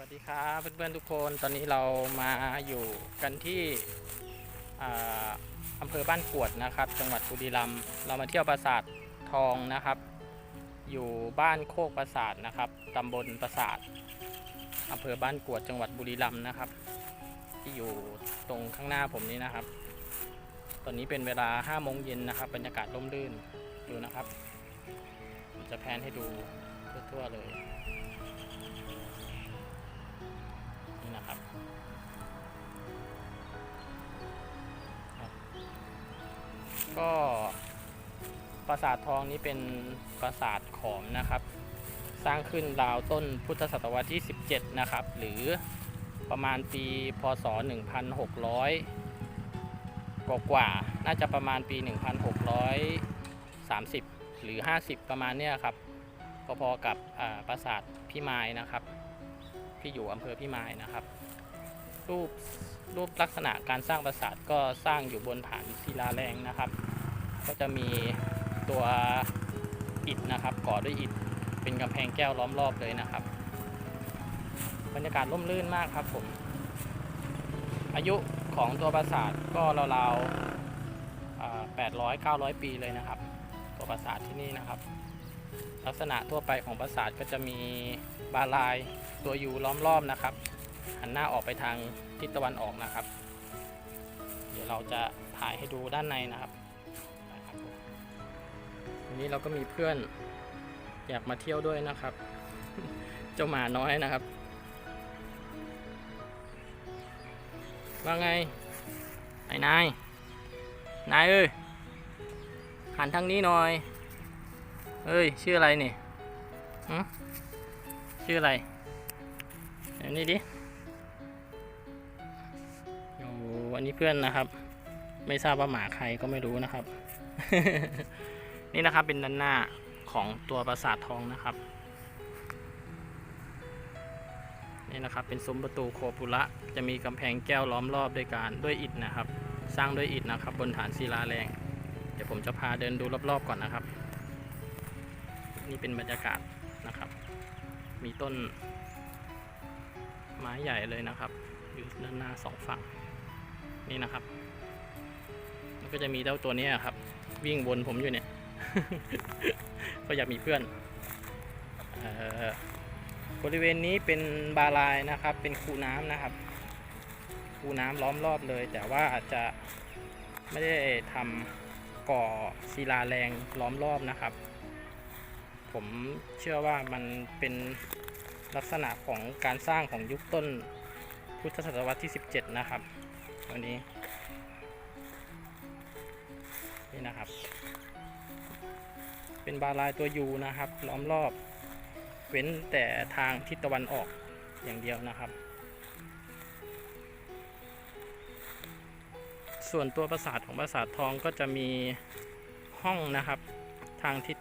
วัสดีครับเพื่อนๆทุกคนตอนนี้เรามาอยู่กันที่อ่าอำเภอบ้านกวดนะครับ จังหวัดบุรีรัมย์เรามาเที่ยวปราสาททองนะครับ อยู่บ้านโคกปราสาทนะครับตำบลปราสาทอำเภอบ้านกวดจังหวัดบุรีรัมย์นะครับ ที่อยู่ตรงข้างหน้าผมนี้นะครับ ตอนนี้เป็นเวลา5โมงเย็นนะครับบรรยากาศร่มรื่นดูนะครับ ผมจะแพนให้ดูทั่วๆเลย ก็ปราสาททองนี้เป็นปราสาทขอมนะครับ สร้างขึ้นราวต้นพุทธศตวรรษที่ 17 นะครับ หรือประมาณปีพศ 1600 กว่ากว่าน่าจะประมาณปี 1630 หรือ 50 ประมาณเนี้ยครับพอๆกับปราสาทพิมายนะครับ ที่อยู่อำเภอพิมายนะครับ รูปรูปลักษณะการสร้างปราสาทก็สร้างอยู่บนฐานศิลาแรงนะครับ ก็จะมีตัวอิฐนะครับ ก่อด้วยอิฐเป็นกำแพงแก้วล้อมรอบเลยนะครับ บรรยากาศร่มรื่นมากครับผม อายุของตัวปราสาทก็ราวๆแปดร้อยเก้าร้อยปีเลยนะครับ ตัวปราสาทที่นี่นะครับ ลักษณะทั่วไปของปราสาทก็จะมีบาลายตัวยูล้อมรอบนะครับ หันหน้าออกไปทางทิศตะวันออกนะครับ เดี๋ยวเราจะถ่ายให้ดูด้านในนะครับวันนี้เราก็มีเพื่อนอยากมาเที่ยวด้วยนะครับ เจ้าหมาน้อยนะครับ ว่าไงไอ้นายนายเอ้ยหันทางนี้หน่อยเอ้ยชื่ออะไรนี่หึชื่ออะไรเดี๋ยวนี้ดิ เพื่อนนะครับ ไม่ทราบว่าหมาใครก็ไม่รู้นะครับ นี่นะครับเป็นด้านหน้าของตัวปราสาททองนะครับ นี่นะครับเป็นซุ้มประตูโคปุระจะมีกำแพงแก้วล้อมรอบด้วยการด้วยอิฐนะครับ สร้างด้วยอิฐนะครับ บนฐานศิลาแรง เดี๋ยวผมจะพาเดินดูรอบๆก่อนนะครับ นี่เป็นบรรยากาศนะครับ มีต้นไม้ใหญ่เลยนะครับ อยู่ด้านหน้าสองฝั่ง นี่นะครับก็จะมีเจ้าตัวนี้ครับ วิ่งวนผมอยู่เนี่ย ก็อยากมีเพื่อนออบริเวณนี้เป็นบาลายนะครับ เป็นคูน้ำนะครับ คูน้ำล้อมรอบเลย แต่ว่าอาจจะไม่ได้ทำก่อศิลาแรงล้อมรอบนะครับ ผมเชื่อว่ามันเป็นลักษณะของการสร้างของยุคต้นพุทธศตวรรษที่ 17 นะครับ วันนี้ นี่นะครับ เป็นบาลายตัวยูนะครับ ล้อมรอบ เว้นแต่ทางทิศตะวันออกอย่างเดียวนะครับ ส่วนตัวปราสาทของปราสาททองก็จะมีห้องนะครับ ทางทิศ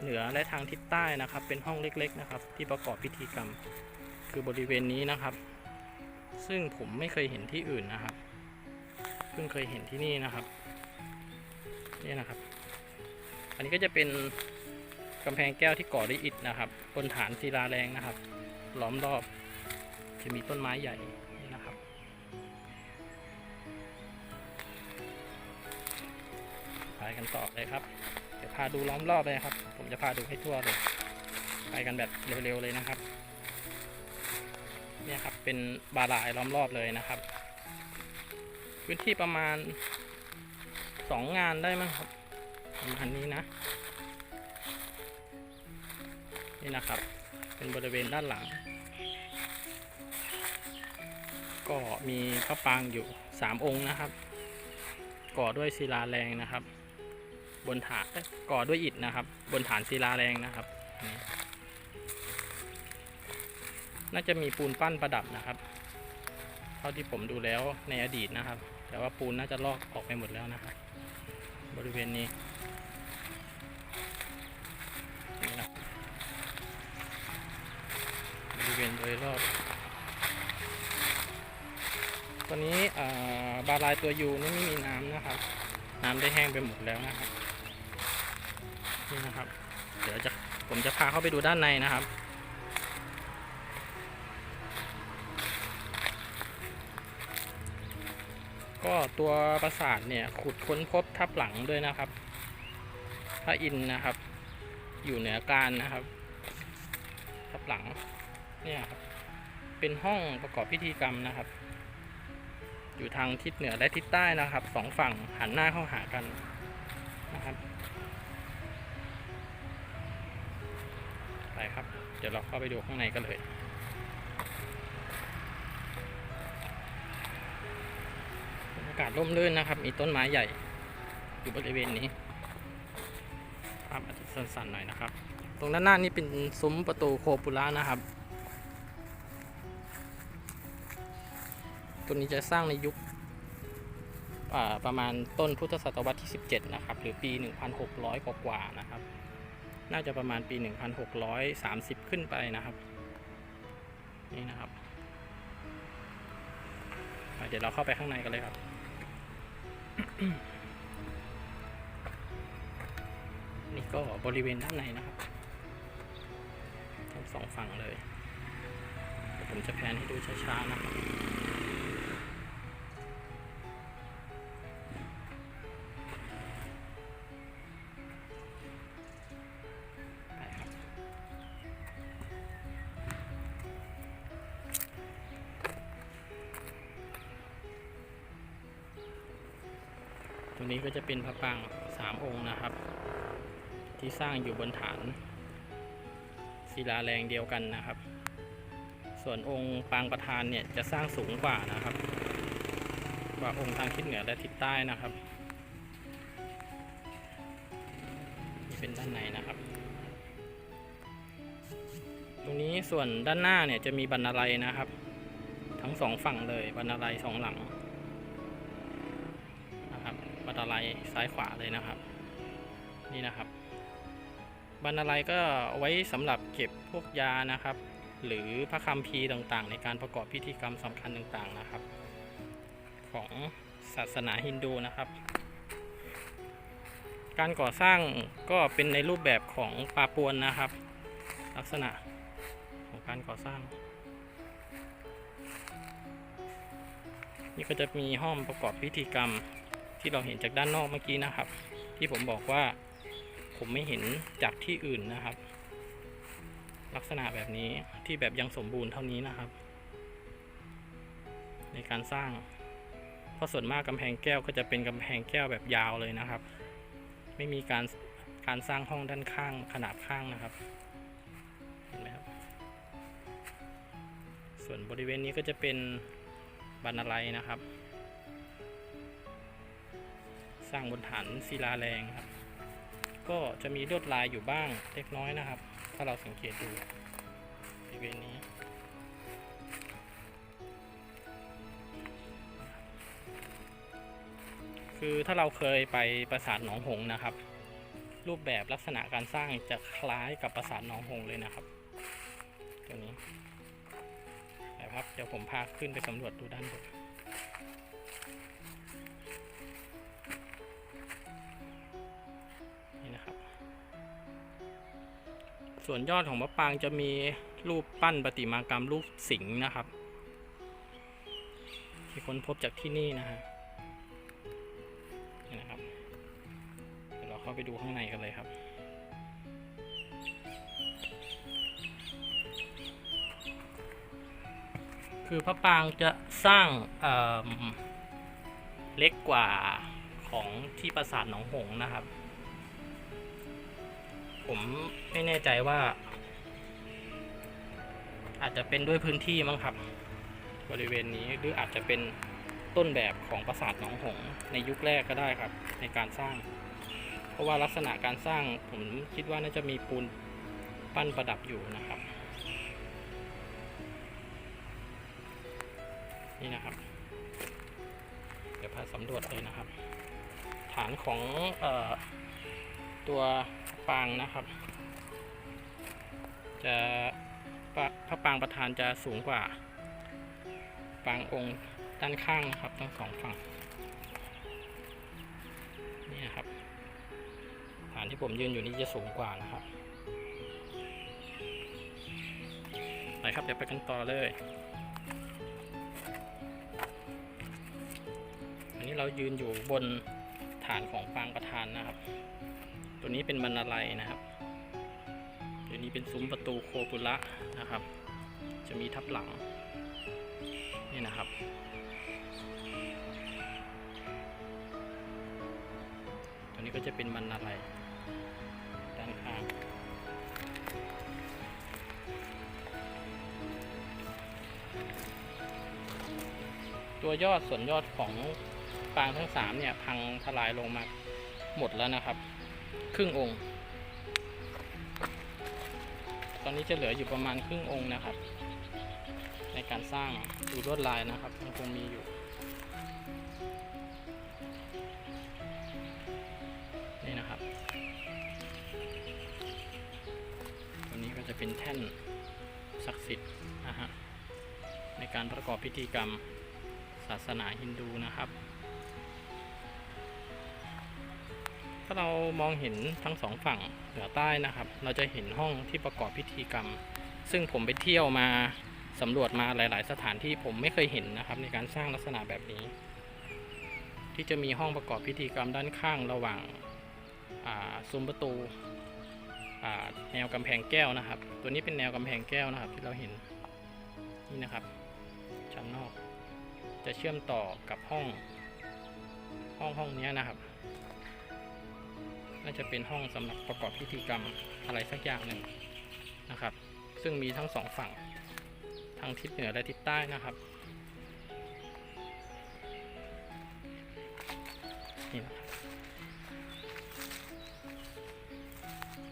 เหนือและทางทิศใต้นะครับ เป็นห้องเล็ก ๆ นะครับ ที่ประกอบพิธีกรรม คือบริเวณนี้นะครับ ซึ่งผมไม่เคยเห็นที่อื่นนะครับ เพิ่งเคยเห็นที่นี่นะครับ นี่นะครับ อันนี้ก็จะเป็นกำแพงแก้วที่ก่อด้วยอิฐนะครับ บนฐานศิลาแรงนะครับ ล้อมรอบจะมีต้นไม้ใหญ่นี่นะครับ ไปกันต่อเลยครับ เดี๋ยวพาดูล้อมรอบเลยครับ ผมจะพาดูให้ทั่วเลย ไปกันแบบเร็วๆเลยนะครับ เนี่ยครับเป็นบาลายล้อมรอบเลยนะครับ พื้นที่ประมาณสองงานได้มั้งครับประมาณนี้นะนี่นะครับ เป็นบริเวณด้านหลัง ก็มีพระปางอยู่สามองค์นะครับ ก่อด้วยศิลาแรงนะครับ บนฐานก่อด้วยอิฐนะครับ บนฐานศิลาแรงนะครับนี่ น่าจะมีปูนปั้นประดับนะครับ เท่าที่ผมดูแล้วในอดีตนะครับ แต่ว่าปูนน่าจะลอกออกไปหมดแล้วนะครับ บริเวณนี้นี่นะบริเวณโดยรอบตอนนี้บาลายตัวยูนี่ไม่มีน้ำนะครับ น้ำได้แห้งไปหมดแล้วนะครับนี่นะครับ เดี๋ยวจะผมจะพาเข้าไปดูด้านในนะครับ ก็ตัวปราสาทเนี่ยขุดค้นพบทับหลังด้วยนะครับพระอินนะครับ อยู่เหนือการนะครับ ทับหลังเนี่ยครับเป็นห้องประกอบพิธีกรรมนะครับ อยู่ทางทิศเหนือและทิศใต้นะครับสองฝั่งหันหน้าเข้าหากันนะครับไปครับ เดี๋ยวเราเข้าไปดูข้างในกันเลยากาศร่มรื่นนะครับ มีต้นไม้ใหญ่ อยู่บริเวณนี้ภาพอาจจะสั้นๆหน่อยนะครับ ตรงด้านหน้านี่เป็นซุ้มประตูโคปุระนะครับ ตัวนี้จะสร้างในยุคประมาณต้นพุทธศตวรรษที่ 17 นะครับ หรือปี 1,600 กว่าๆนะครับ น่าจะประมาณปี 1,630 ขึ้นไปนะครับ นี่นะครับ เดี๋ยวเราเข้าไปข้างในกันเลยครับ นี่ก็บริเวณด้านในนะครับทั้งสองฝั่งเลย ผมจะแพนให้ดูช้าๆนะครับ เป็นพระปรางสามองค์นะครับ ที่สร้างอยู่บนฐานศิลาแรงเดียวกันนะครับ ส่วนองค์ปางประธานเนี่ยจะสร้างสูงกว่านะครับกว่าองค์ทางทิศเหนือและทิศใต้นะครับนี่เป็นด้านในนะครับ ตรงนี้ส่วนด้านหน้าเนี่ยจะมีบรรลัยนะครับ ทั้งสองฝั่งเลยบรรลัยสองหลัง บันไดซ้ายขวาเลยนะครับ นี่นะครับบันไดก็เอาไว้สำหรับเก็บพวกยานะครับ หรือพระคัมภีร์ต่างๆ ในการประกอบพิธีกรรมสำคัญต่างๆนะครับ ของศาสนาฮินดูนะครับ การก่อสร้างก็เป็นในรูปแบบของปาปวนนะครับ ลักษณะของการก่อสร้าง นี่ก็จะมีห้องประกอบพิธีกรรม ที่เราเห็นจากด้านนอกเมื่อกี้นะครับ ที่ผมบอกว่าผมไม่เห็นจากที่อื่นนะครับ ลักษณะแบบนี้ที่แบบยังสมบูรณ์เท่านี้นะครับ ในการสร้างเพราะส่วนมากกำแพงแก้วก็จะเป็นกำแพงแก้วแบบยาวเลยนะครับ ไม่มีการการสร้างห้องด้านข้างขนาบข้างนะครับเห็นไหมครับส่วนบริเวณนี้ก็จะเป็นบรรลัยนะครับ สร้างบนฐานศิลาแรงครับ ก็จะมีลวดลายอยู่บ้างเล็กน้อยนะครับ ถ้าเราสังเกตดูบริเวณนี้คือถ้าเราเคยไปปราสาทหนองหงนะครับ รูปแบบลักษณะการสร้างจะคล้ายกับปราสาทหนองหงเลยนะครับตัวนี้นะครับเดี๋ยวผมพาขึ้นไปสำรวจดูด้านบน ส่วนยอดของมะปางจะมีรูปปั้นประติมากรรมรูปสิงห์นะครับ ที่ค้นพบจากที่นี่นะฮะนี่นะครับเดี๋ยวเราเข้าไปดูข้างในกันเลยครับคือพระปางจะสร้างเเล็กกว่าของที่ปราสาทหนองหงนะครับ ผมไม่แน่ใจว่า อาจจะเป็นด้วยพื้นที่มั้งครับ บริเวณนี้หรืออาจจะเป็นต้นแบบของปราสาทหนองหงส์ในยุคแรกก็ได้ครับ ในการสร้าง เพราะว่าลักษณะการสร้างผมคิดว่าน่าจะมีปูนปั้นประดับอยู่นะครับ นี่นะครับ เดี๋ยวพาสำรวจเลยนะครับ ฐานของออตัว ปางนะครับ จะพระปางประธานจะสูงกว่า ปางองค์ด้านข้างนะครับทั้งสองฝั่งนี่นะครับฐานที่ผมยืนอยู่นี่จะสูงกว่านะครับไปครับเดี๋ยวไปกันต่อเลย อันนี้เรายืนอยู่บนฐานของปางประธานนะครับ ตัวนี้เป็นบรรลัยนะครับ ตัวนี้เป็นซุ้มประตูโคปุระนะครับ จะมีทับหลัง นี่นะครับ ตัวนี้ก็จะเป็นบรรลัยด้านข้างตัวยอดส่วนยอดของปางทั้งสามเนี่ยพังทลายลงมาหมดแล้วนะครับ ครึ่งองค์ ตอนนี้จะเหลืออยู่ประมาณครึ่งองค์นะครับ ในการสร้างดูลวดลายนะครับยังคงมีอยู่นี่นะครับ ตัวนี้ก็จะเป็นแท่นศักดิ์สิทธิ์นะฮะในการประกอบพิธีกรรมศาสนาฮินดูนะครับาเรามองเห็นทั้งสองฝั่งเหนือใต้นะครับ เราจะเห็นห้องที่ประกอบพิธีกรรม ซึ่งผมไปเที่ยวมาสำรวจมาหลาย ๆ สถานที่ผมไม่เคยเห็นนะครับ ในการสร้างลักษณะแบบนี้ ที่จะมีห้องประกอบพิธีกรรมด้านข้างระหว่างซุ้มประตูแนวกำแพงแก้วนะครับ ตัวนี้เป็นแนวกำแพงแก้วนะครับ ที่เราเห็นนี่นะครับชั้นนอก จะเชื่อมต่อกับห้องห้องห้องนี้นะครับ น่าจะเป็นห้องสำหรับประกอบพิธีกรรมอะไรสักอย่างหนึ่งนะครับ ซึ่งมีทั้งสองฝั่งทางทิศเหนือและทิศใต้นะครับนี่นะครับ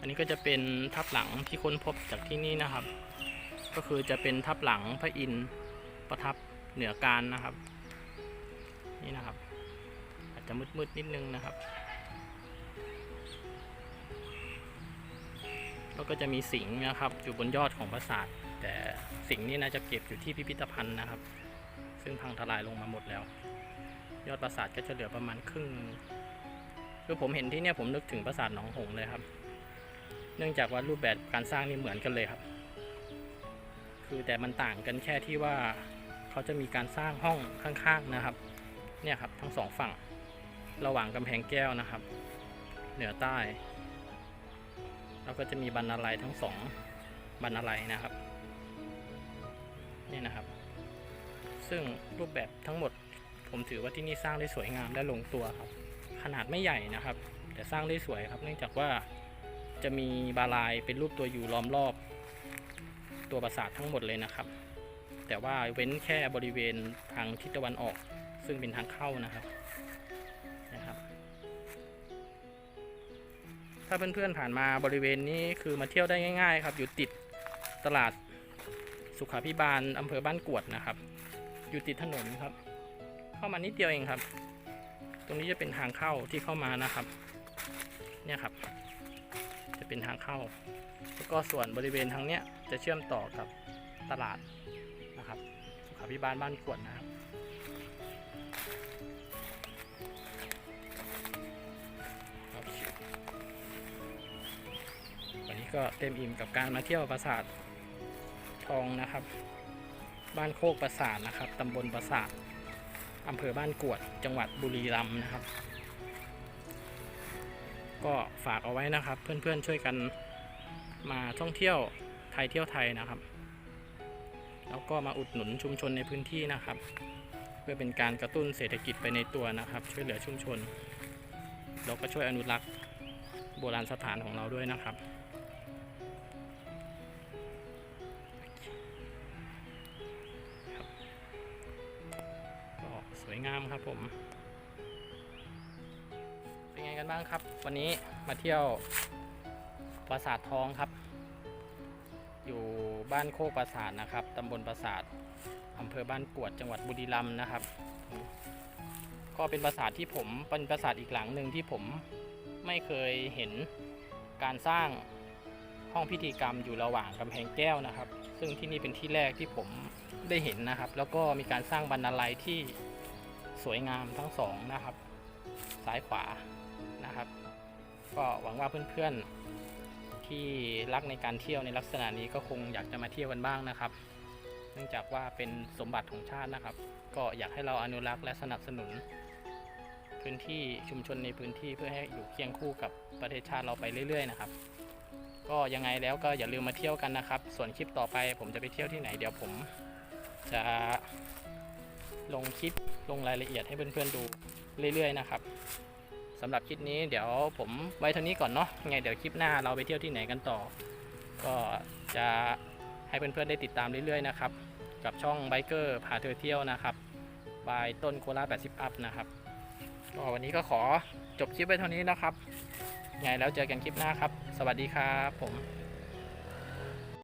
อันนี้ก็จะเป็นทับหลังที่ค้นพบจากที่นี่นะครับ ก็คือจะเป็นทับหลังพระอินทร์ประทับเหนือการนะครับ นี่นะครับ อาจจะมืดๆนิดนึงนะครับ แล้วก็จะมีสิงห์นะครับ อยู่บนยอดของปราสาท แต่สิงห์นี่น่าจะเก็บอยู่ที่พิพิธภัณฑ์นะครับ ซึ่งพังทลายลงมาหมดแล้ว ยอดปราสาทก็จะเหลือประมาณครึ่งคือผมเห็นที่เนี่ยผมนึกถึงปราสาทหนองหงส์เลยครับ เนื่องจากว่ารูปแบบการสร้างนี่เหมือนกันเลยครับ คือแต่มันต่างกันแค่ที่ว่าเขาจะมีการสร้างห้องข้างๆนะครับ เนี่ยครับทั้งสองฝั่ง ระหว่างกำแพงแก้วนะครับ เหนือใต้ แล้วก็จะมีบรรลัยทั้งสองบรรลัยนะครับนี่นะครับ ซึ่งรูปแบบทั้งหมดผมถือว่าที่นี่สร้างได้สวยงามและลงตัวครับ ขนาดไม่ใหญ่นะครับ แต่สร้างได้สวยครับ เนื่องจากว่าจะมีบาลายเป็นรูปตัวอยู่ล้อมรอบ ตัวปราสาททั้งหมดเลยนะครับ แต่ว่าเว้นแค่บริเวณทางทิศตะวันออก ซึ่งเป็นทางเข้านะครับ ถ้าเพื่อนๆผ่านมาบริเวณนี้คือมาเที่ยวได้ง่าย ๆ ครับ อยู่ติดตลาดสุขาพิบาลอำเภอบ้านกวดนะครับ อยู่ติดถนนครับ เข้ามานิดเดียวเองครับ ตรงนี้จะเป็นทางเข้าที่เข้ามานะครับ เนี่ยครับ จะเป็นทางเข้า แล้วก็ส่วนบริเวณทางเนี้ยจะเชื่อมต่อกับตลาดนะครับ สุขาพิบาลบ้านกวดนะครับ ก็เต็มอิ่มกับการมาเที่ยวปราสาททองนะครับ บ้านโคกปราสาทนะครับตำบลปราสาทอำเภอบ้านกวดจังหวัดบุรีรัมย์นะครับ ก็ฝากเอาไว้นะครับ เพื่อนๆช่วยกันมาท่องเที่ยวไทยเที่ยวไทยนะครับ แล้วก็มาอุดหนุนชุมชนในพื้นที่นะครับ เพื่อเป็นการกระตุ้นเศรษฐกิจไปในตัวนะครับ ช่วยเหลือชุมชนเราก็ช่วยอนุรักษ์โบราณสถานของเราด้วยนะครับครับ งามครับผม เป็นไงกันบ้างครับ วันนี้มาเที่ยวปราสาททองครับ อยู่บ้านโคกปราสาทนะครับตำบลปราสาทอำเภอบ้านกวดจังหวัดบุรีรัมย์นะครับ ก็เป็นปราสาทที่ผมเป็นปราสาทอีกหลังหนึ่งที่ผมไม่เคยเห็นการสร้างห้องพิธีกรรมอยู่ระหว่างกำแพงแก้วนะครับ ซึ่งที่นี่เป็นที่แรกที่ผมได้เห็นนะครับ แล้วก็มีการสร้างบรรลัยที่ สวยงามทั้งสองนะครับ ซ้ายขวานะครับ ก็หวังว่าเพื่อนๆที่รักในการเที่ยวในลักษณะนี้ก็คงอยากจะมาเที่ยวกันบ้างนะครับ เนื่องจากว่าเป็นสมบัติของชาตินะครับ ก็อยากให้เราอนุรักษ์และสนับสนุน พื้นที่ชุมชนในพื้นที่เพื่อให้อยู่เคียงคู่กับประเทศชาติเราไปเรื่อย ๆ นะครับก็ยังไงแล้วก็อย่าลืมมาเที่ยวกันนะครับ ส่วนคลิปต่อไปผมจะไปเที่ยวที่ไหนเดี๋ยวผมจะลงคลิป ลงรายละเอียดให้เพื่อนๆดูเรื่อยๆนะครับสำหรับคลิปนี้เดี๋ยวผมไว้เท่านี้ก่อนเนาะไงเดี๋ยวคลิปหน้าเราไปเที่ยวที่ไหนกันต่อ ก็จะให้เพื่อนๆได้ติดตามเรื่อยๆนะครับ กับช่องไบเกอร์พาเธอเที่ยวนะครับบายต้นโครา80 อัพนะครับก็วันนี้ก็ขอจบคลิปไว้เท่านี้นะครับไงแล้วเจอกันคลิปหน้าครับ สวัสดีครับผม